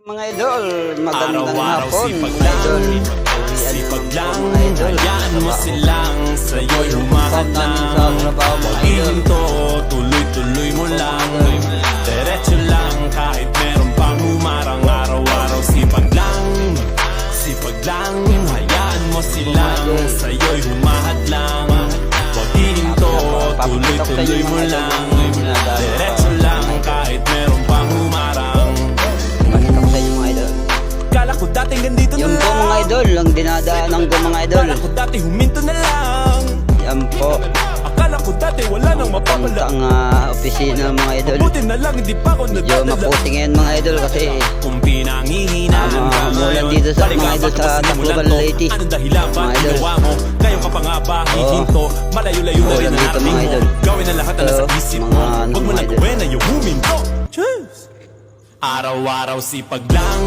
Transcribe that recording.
Mga idol, magandang Araw-araw hapon. sipag lang idol. Sipag lang Hayaan mo silang Sa'yo'y lang. sa trabaho mga idol. Ihinto, tuloy-tuloy mo lang. Diretso lang kahit meron pang humarang Araw-araw sipag lang. Sipag lang Hayaan mo silang Sa'yo'y humahad lang. Huwag ihinto, tuloy-tuloy mo lang dating ganito na Yan po lang mga idol, ang dinadaanan ko mga idol. Akala ko dati huminto na lang. Yan po, Akala ko dati wala nang mapapala. Ang uh, opisina mga idol. Buti na lang hindi pa ako Medyo nagdadala. maputi ngayon mga idol kasi Kung pinangihinaan Ah, ka ngayon dito sa mga idol sa Tacloban. Leyte. Anong dahilan ba ginawa mo? Kayo ka pa nga ba? Hihinto. Malayo-layo na rin ang mga mo. Gawin ang lahat na nasa isip mga mo. ano, Huwag mo na gawin na yung huminto. Cheers! Araw-araw sipag lang